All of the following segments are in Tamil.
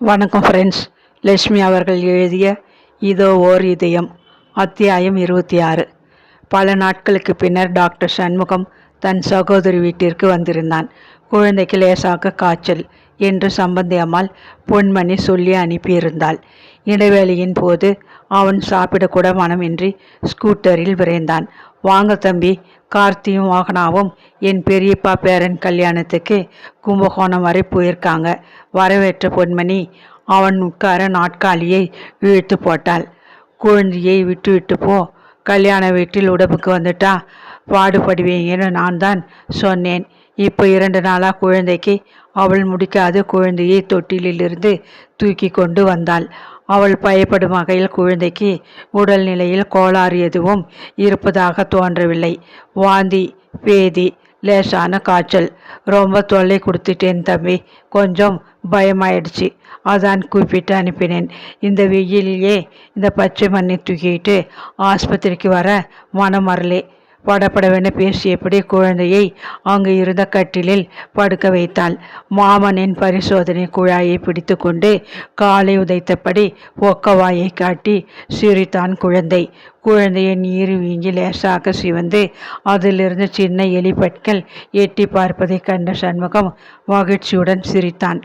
வணக்கம் ஃப்ரெண்ட்ஸ் லட்சுமி அவர்கள் எழுதிய இதோ ஓர் இதயம் அத்தியாயம் இருபத்தி ஆறு. பல நாட்களுக்கு பின்னர் டாக்டர் சண்முகம் தன் சகோதரி வீட்டிற்கு வந்திருந்தான். குழந்தைக்கு லேசாக காய்ச்சல் என்று சம்பந்தி அம்மாள் பொன்மணி சொல்லி அனுப்பியிருந்தாள். இடைவேளையின் போது அவன் சாப்பிடக்கூட மனமின்றி ஸ்கூட்டரில் விரைந்தான். வாங்க தம்பி கார்த்தியும் வாகனாவும் என் பெரியப்பா பேரன் கல்யாணத்துக்கு கும்பகோணம் வரை போயிருக்காங்க. வரவேற்ற பொன்மணி அவன் உட்கார நாட்காலியை இழுத்து போட்டாள். குழந்தையை விட்டு விட்டு போ. கல்யாண வீட்டில் உடம்புக்கு வந்துட்டா பாடுபடுவீங்கன்னு நான் தான் சொன்னேன். இப்போ இரண்டு நாளாக குழந்தைக்கு அவள் முடிக்காத. குழந்தையை தொட்டிலிருந்து தூக்கி கொண்டு வந்தாள். அவள் பயப்படும் வகையில் குழந்தைக்கு உடல்நிலையில் கோளாறு எதுவும் இருப்பதாக தோன்றவில்லை. வாந்தி பேதி லேசான காய்ச்சல். ரொம்ப தொல்லை கொடுத்துட்டேன் தம்பி. கொஞ்சம் பயமாயிடுச்சு. அதான் கூப்பிட்டு அனுப்பினேன். இந்த வெயிலேயே இந்த பச்சை மண்ணை தூக்கிட்டு ஆஸ்பத்திரிக்கு வர மனம் வரலே படப்படவென பேசியபடி குழந்தையை அங்கு இருந்த கட்டிலில் படுக்க வைத்தாள். மாமனின் பரிசோதனை குழாயை பிடித்து கொண்டு காலை உதைத்தபடி ஒக்கவாயை காட்டி சிரித்தான் குழந்தை. குழந்தையை நீர் வீங்கி லேசாக சிவந்து அதிலிருந்து சின்ன எலிப்பட்கள் எட்டி பார்ப்பதை கண்ட சண்முகம் மகிழ்ச்சியுடன் சிரித்தான்.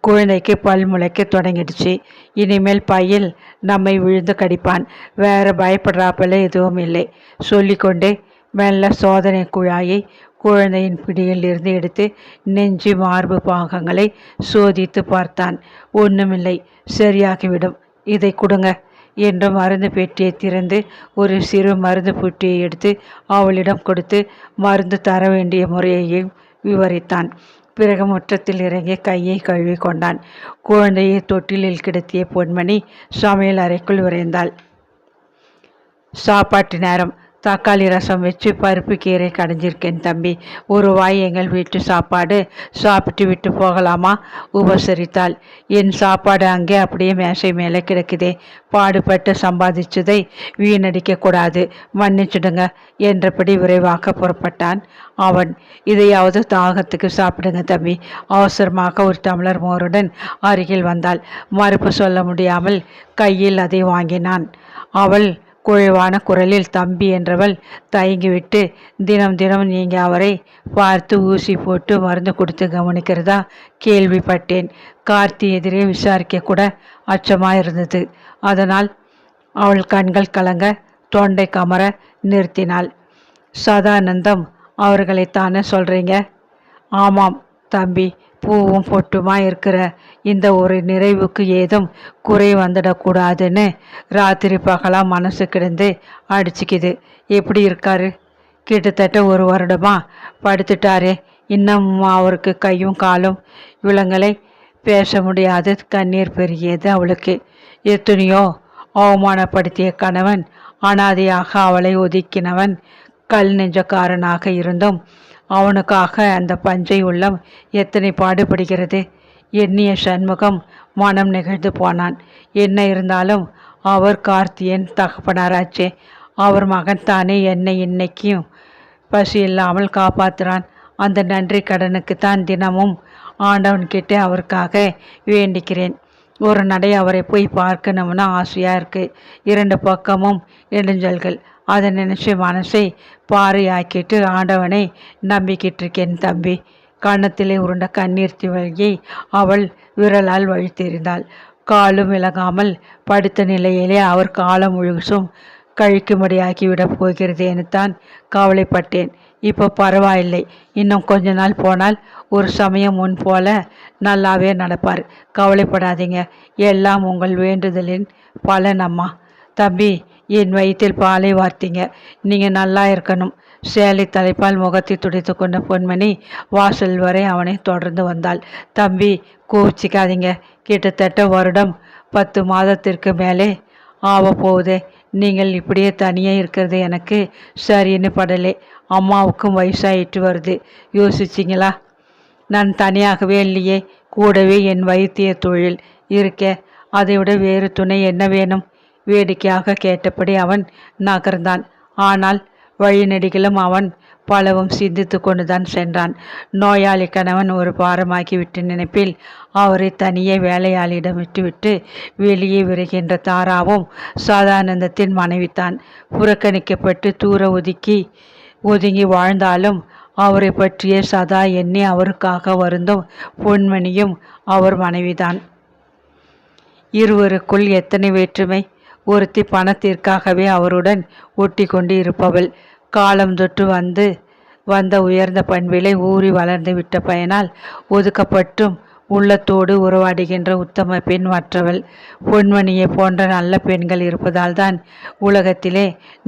குழந்தைக்கு பல் முளைக்க தொடங்கிடுச்சு. இனிமேல் பையில் நம்மை விழுந்து கடிப்பான். வேற பயப்படுறாப்பில் எதுவும் இல்லை. சொல்லிக்கொண்டே மெல்ல சோதனை குழாயை குழந்தையின் பிடியில் இருந்து எடுத்து நெஞ்சு மார்பு பாகங்களை சோதித்து பார்த்தான். ஒன்றுமில்லை சரியாகிவிடும். இதை கொடுங்க என்று மருந்து பெட்டியை திறந்து ஒரு சிறு மருந்து புட்டியை எடுத்து அவளிடம் கொடுத்து மருந்து தர வேண்டிய முறையையும் விவரித்தான். பிறகு முற்றத்தில் இறங்கி கையை கழுவி கொண்டான். குழந்தையை தொட்டிலில் கிடத்திய பொன்மணி சமையல் அறைக்குள் விரைந்தாள். சாப்பாட்டு நேரம். தக்காளி ரசம் வச்சு பருப்பு கீரை கடைஞ்சிருக்கேன் தம்பி. ஒரு வாய் எங்கள் வீட்டு சாப்பாடு. சாப்பிட்டு விட்டு போகலாமா? உபசரித்தாள். என் சாப்பாடு அங்கே அப்படியே மேசை மேலே கிடக்குதே. பாடுபட்டு சம்பாதிச்சதை வீணடிக்க கூடாது. மன்னிச்சிடுங்க என்றபடி விரைவாக புறப்பட்டான் அவன். இதையாவது தாகத்துக்கு சாப்பிடுங்க தம்பி. அவசரமாக ஒரு டம்ளர் மோருடன் அருகில் வந்தாள். மறுப்பு சொல்ல முடியாமல் கையில் அதை வாங்கினான். அவள் குழிவான குரலில் தம்பி என்றவள் தயங்கிவிட்டு தினம் தினம் நீங்கள் அவரை பார்த்து ஊசி போட்டு மருந்து கொடுத்து கவனிக்கிறதா? கேள்விப்பட்டேன். கார்த்தி எதிரே விசாரிக்க கூட அச்சமாக இருந்தது அதனால் அவள் கண்கள் கலங்க தொண்டை கமர நிறுத்தினாள். சதானந்தம் அவர்களைத்தானே சொல்கிறீங்க ஆமாம் தம்பி. பூவும் பொட்டுமா இருக்கிற இந்த ஒரு நிறைவுக்கு ஏதும் குறை வந்துடக்கூடாதுன்னு ராத்திரி பகலாக மனசு கிடந்து அடிச்சுக்குது. எப்படி இருக்காரு? கிட்டத்தட்ட ஒரு வருடமாக படுத்துட்டாரே. இன்னும் அவருக்கு கையும் காலும் விலங்களை பேச முடியாது. கண்ணீர் பெருகியது அவளுக்கு. எத்தனையோ அவமானப்படுத்திய கணவன் அனாதையாக அவளை ஒதுக்கினவன் கல் நெஞ்சக்காரனாக இருந்தும் அவனுக்காக அந்த பஞ்சை உள்ளம் எத்தனை பாடுபடுகிறது? எண்ணிய சண்முகம் மனம் நெகிழ்ந்து போனான். என்ன இருந்தாலும் அவர் கார்த்தியன் தகப்பனாராச்சே. அவர் மகன் தானே என்னை இன்னைக்கும் பசி இல்லாமல் காப்பாற்றுறான் அந்த நன்றி கடனுக்கு தான் தினமும் ஆண்டவன்கிட்ட அவருக்காக வேண்டிக்கிறேன். ஒரு நடை அவரை போய் பார்க்கணும்னு ஆசையாக இருக்குது இரண்டு பக்கமும் இடைஞ்சல்கள் அதை நினச்சி மனசை பாறையாக்கிட்டு ஆண்டவனை நம்பிக்கிட்டு இருக்கேன் தம்பி. கன்னத்திலே உருண்ட கண்ணீர் திவழியை அவள் விரலால் வழித்திருந்தாள் காலும் விலகாமல் படுத்த நிலையிலே அவர் காலம் முழுசும் கழிக்கும்படியாக்கிவிடப் போகிறது தான் கவலைப்பட்டேன். இப்போ பரவாயில்லை. இன்னும் கொஞ்ச நாள் போனால் ஒரு சமயம் முன் போல நல்லாவே நடப்பார். கவலைப்படாதீங்க. எல்லாம் உங்கள் வேண்டுதலின் பலன் அம்மா. தம்பி என் வயிற்றில் பாலை வார்த்தீங்க. நீங்கள் நல்லா இருக்கணும். சேலை தலைப்பால் முகத்தை துடைத்து கொண்ட பொன்மணி வாசல் வரை அவனை தொடர்ந்து வந்தாள். தம்பி கோவிச்சிக்காதீங்க கிட்டத்தட்ட வருடம் பத்து மாதத்திற்கு மேலே ஆவ போகுதே நீங்கள் இப்படியே தனியாக இருக்கிறது எனக்கு சரின்னு படலை. அம்மாவுக்கும் வயசாயிட்டு வருது. யோசிச்சிங்களா? நான் தனியாகவே இல்லையே. கூடவே என் வைத்திய தொழில் இருக்க. அதை விட வேறு துணை என்ன வேணும்? வேடிக்கையாக கேட்டபடி அவன் நகர்ந்தான். ஆனால் வழிநெடுகிலும் அவன் பலவும் சிந்தித்து கொண்டுதான் சென்றான். நோயாளி கணவன் ஒரு பாரமாக்கி விட்டு நினைப்பில் அவரை தனியே வேலையாளியிடம் விட்டுவிட்டு வெளியே விரைகின்ற தாராவும் சதானந்தத்தின் மனைவித்தான் புறக்கணிக்கப்பட்டு தூர ஒதுக்கி ஒதுங்கி வாழ்ந்தாலும் அவரை பற்றிய சதா எண்ணி அவருக்காக வருந்தும் பொன்மணியும் அவர் மனைவிதான். இருவருக்குள் எத்தனை வேற்றுமை? ஒருத்தி பணத்திற்காகவே அவருடன் ஒட்டி கொண்டு இருப்பவள். காலம் தொற்று வந்து வந்த உயர்ந்த பண்பிலை ஊறி வளர்ந்து விட்ட பயனால் ஒதுக்கப்பட்டும் உள்ளத்தோடு உறவாடுகின்ற உத்தம பெண் மற்றவள். பொன்மணியை போன்ற நல்ல பெண்கள் இருப்பதால் தான் உலகத்திலே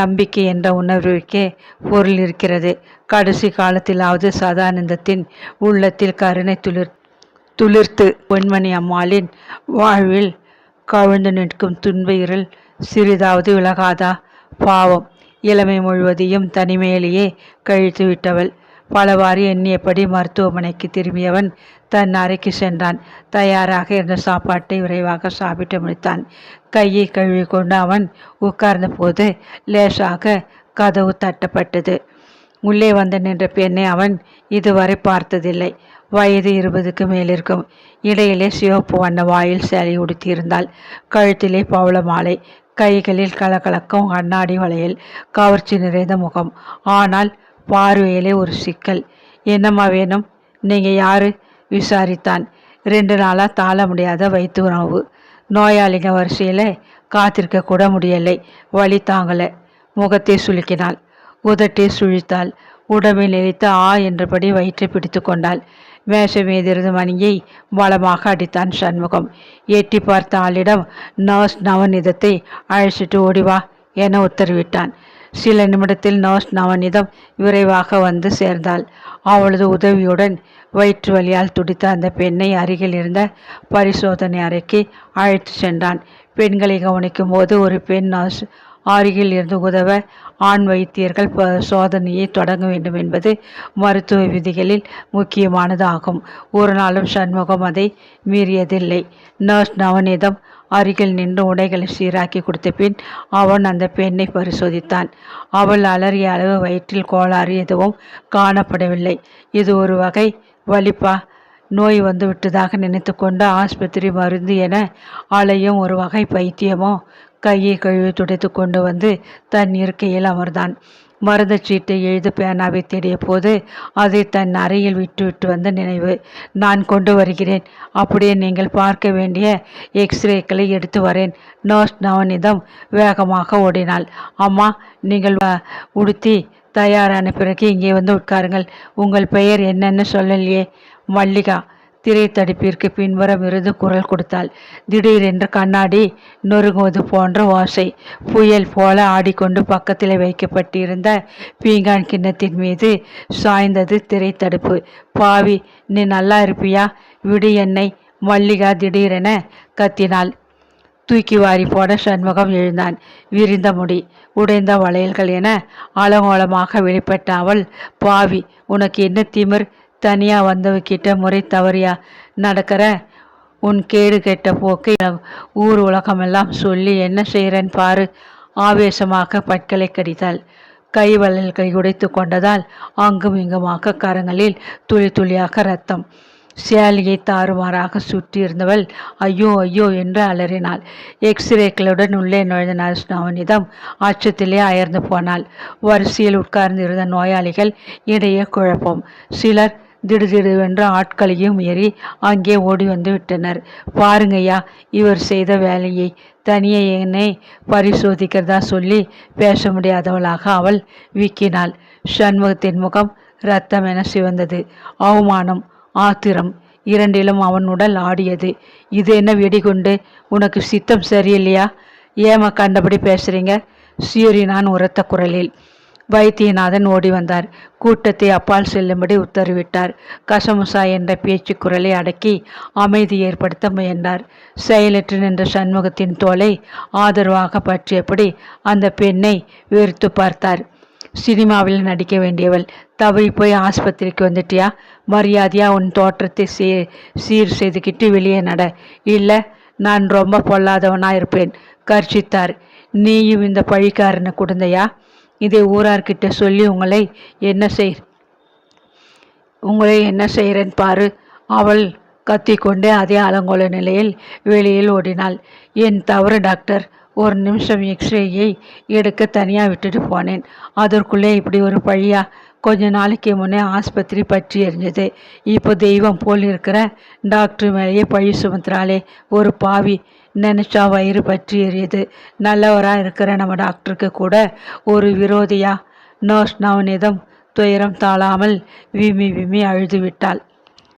நம்பிக்கை என்ற உணர்வுக்கே பொருள் இருக்கிறது. கடைசி காலத்திலாவது சதானந்தத்தின் உள்ளத்தில் கருணை துளிர் துளிர்த்து பொன்மணி அம்மாளின் வாழ்வில் கவிழ்ந்து நிற்கும் துன்ப இருள் சிறிதாவது விலகாதா? பாவம். இளமை முழுவதையும் தனிமையிலேயே கழித்து விட்டவள். பலவாறு எண்ணியபடி மருத்துவமனைக்கு திரும்பியவன் தன் அறைக்கு சென்றான். தயாராக இருந்த சாப்பாட்டை விரைவாக சாப்பிட்டு முடித்தான். கையை கழுவி கொண்டு அவன் உட்கார்ந்த போது லேசாக கதவு தட்டப்பட்டது. உள்ளே வந்து நின்ற பெண்ணை அவன் இதுவரை பார்த்ததில்லை. வயது இருபதுக்கு மேலிருக்கும். இடையிலே சிவப்பு வண்ண வாயில் சேலை உடுத்தியிருந்தாள். கழுத்திலே பவள மாலை. கைகளில் கலகலக்கும் கண்ணாடி வளையல் கவர்ச்சி நிறைந்த முகம். ஆனால் பார்வையிலே ஒரு சிக்கல். என்னம்மா வேணும்? நீங்கள் யாரு? விசாரித்தான். ரெண்டு நாளாக தாழ முடியாத வைத்து உணவு நோயாளிங்க வரிசையில் காத்திருக்க கூட முடியலை. வழி தாங்கலை. முகத்தை சுலுக்கினாள் உதட்டை சுழித்தாள். உடம்பில் நிலைத்து ஆ என்றபடி வயிற்றை பிடித்து கொண்டாள். மேஷமேதிருந்து மணியை பலமாக அடித்தான் சண்முகம். எட்டி பார்த்த ஆளிடம் நர்ஸ் நவநிதத்தை அழைச்சிட்டு ஓடிவா என உத்தரவிட்டான். சில நிமிடத்தில் நர்ஸ் நவநிதம் விரைவாக வந்து சேர்ந்தாள். அவளது உதவியுடன் வயிற்று வலியால் துடித்த அந்த பெண்ணை அருகில் இருந்த பரிசோதனை அறைக்கு அழைத்து சென்றான். பெண்களை கவனிக்கும் போது ஒரு பெண் நர்ஸ் அருகில் இருந்து உதவ ஆண் வைத்தியர்கள் சோதனையை தொடங்க வேண்டும் என்பது மருத்துவ விதிகளில் முக்கியமானதாகும். ஒரு நாளும் சண்முகம் அதை மீறியதில்லை. நர்ஸ் நவநீதம் அருகில் நின்று உடைகளை சீராக்கி கொடுத்த பின் அவன் அந்த பெண்ணை பரிசோதித்தான். அவள் அலறிய அளவு வயிற்றில் கோளாறு எதுவும் காணப்படவில்லை. இது ஒரு வகை வலிப்பா? நோய் வந்து விட்டதாக நினைத்து கொண்டு ஆஸ்பத்திரி மருந்து என அலையும் ஒரு வகை பைத்தியமோ கையை கழுவி துடைத்து கொண்டு வந்து தன் இருக்கையில் அமர்ந்தான். மருந்து எழுது பேனாவை தேடிய போது அதை தன் அறையில் விட்டுவிட்டு வந்த நினைவு நான் கொண்டு வருகிறேன். அப்படியே நீங்கள் பார்க்க வேண்டிய எக்ஸ்ரேக்களை எடுத்து வரேன். நர்ஸ் நவனிதம் வேகமாக ஓடினாள். அம்மா நீங்கள் உடுத்தி தயாரான பிறகு இங்கே வந்து உட்காருங்கள். உங்கள் பெயர் என்னன்னு சொல்லலையே. மல்லிகா திரை தடுப்பிற்கு பின்புறம் இருந்து குரல் கொடுத்தாள். திடீரென்று கண்ணாடி நொறுங்குவது போன்ற ஓசை புயல் போல ஆடிக்கொண்டு பக்கத்தில் வைக்கப்பட்டிருந்த பீங்கான் கிண்ணத்தின் மீது சாய்ந்தது திரை தடுப்பு பாவி நீ நல்லா இருப்பியா? விடு என்னை. மல்லிகா திடீரென கத்தினாள். தூக்கி வாரி போட சண்முகம் எழுந்தான். விரிந்த முடி உடைந்த வளையல்கள் என அலங்கோலமாக வெளிப்பட்ட அவள் பாவி உனக்கு என்ன திமிர்? தனியாக வந்தவக்கிட்ட முறை தவறியா நடக்கிற? உன் கேடு கெட்ட போக்கை ஊர் உலகமெல்லாம் சொல்லி என்ன செய்கிறேன் பாரு. ஆவேசமாக பற்களை கடித்தாள். கை வளல்களை உடைத்து கொண்டதால் அங்கும் இங்குமாக கரங்களில் துளி துளியாக ரத்தம். சேலியை தாறுமாறாக சுற்றியிருந்தவள் ஐயோ ஐயோ என்று அலறினாள். எக்ஸ்ரேக்களுடன் உள்ளே நுழைந்த நர்ஸ் நவனிதம் அச்சத்திலே அயர்ந்து போனாள். வரிசையில் உட்கார்ந்திருந்த நோயாளிகள் இடையே குழப்பம். சிலர் திடுதிடுவென்று ஆட்களையும் ஏறி அங்கே ஓடி வந்து விட்டனர். பாருங்கய்யா இவர் செய்த வேலையை தனியே என்னை பரிசோதிக்கிறதா சொல்லி பேச முடியாதவளாக அவள் வீக்கினாள். சண்முகத்தின் முகம் இரத்தம் என சிவந்தது. அவமானம் ஆத்திரம் இரண்டிலும் அவன் உடல் ஆடியது. இது என்ன வெடிகுண்டு? உனக்கு சித்தம் சரியில்லையா? ஏமா கண்டபடி பேசுறீங்க? சீறினான் உரத்த குரலில். வைத்தியநாதன் ஓடி வந்தார். கூட்டத்தை அப்பால் செல்லும்படி உத்தரவிட்டார். கசமுசா என்ற பேச்சு குரலை அடக்கி அமைதி ஏற்படுத்த முயன்றார். செயலற்று நின்ற சண்முகத்தின் தோலை ஆதரவாக பற்றியபடி அந்த பெண்ணை வெறுத்து பார்த்தார். சினிமாவில் நடிக்க வேண்டியவள் தவறி போய் ஆஸ்பத்திரிக்கு வந்துட்டியா? மரியாதையா உன் தோற்றத்தை சீ சீர் செய்துக்கிட்டு வெளியே நட. இல்லை நான் ரொம்ப பொல்லாதவனாக இருப்பேன் கர்ஷித்தார் நீயும் இந்த பழிக்காரனை குடுந்தையா? இதை ஊரார்கிட்ட சொல்லி உங்களை என்ன செய் உங்களை என்ன செய்கிறேன் பாரு. அவள் கத்திக்கொண்டே அதே அலங்கோல நிலையில் வெளியில் ஓடினாள். என் தவறு டாக்டர் ஒரு நிமிஷம் எக்ஸ்ரேயை எடுக்க தனியாக விட்டுட்டு போனேன். அதற்குள்ளே இப்படி ஒரு பழியா கொஞ்ச நாளைக்கு முன்னே ஆஸ்பத்திரி பற்றி எரிஞ்சது. இப்போ தெய்வம் போல் இருக்கிற டாக்டர் மேலேயே பழி சுமத்துறாளே ஒரு பாவி. நினச்சா வயிறு பற்றி எரியுது. நல்லவராக இருக்கிற நம்ம டாக்டருக்கு கூட ஒரு விரோதியா நர்ஸ் நவனிதம் துயரம் தாழாமல் விம்மி விம்மி அழுது விட்டாள்.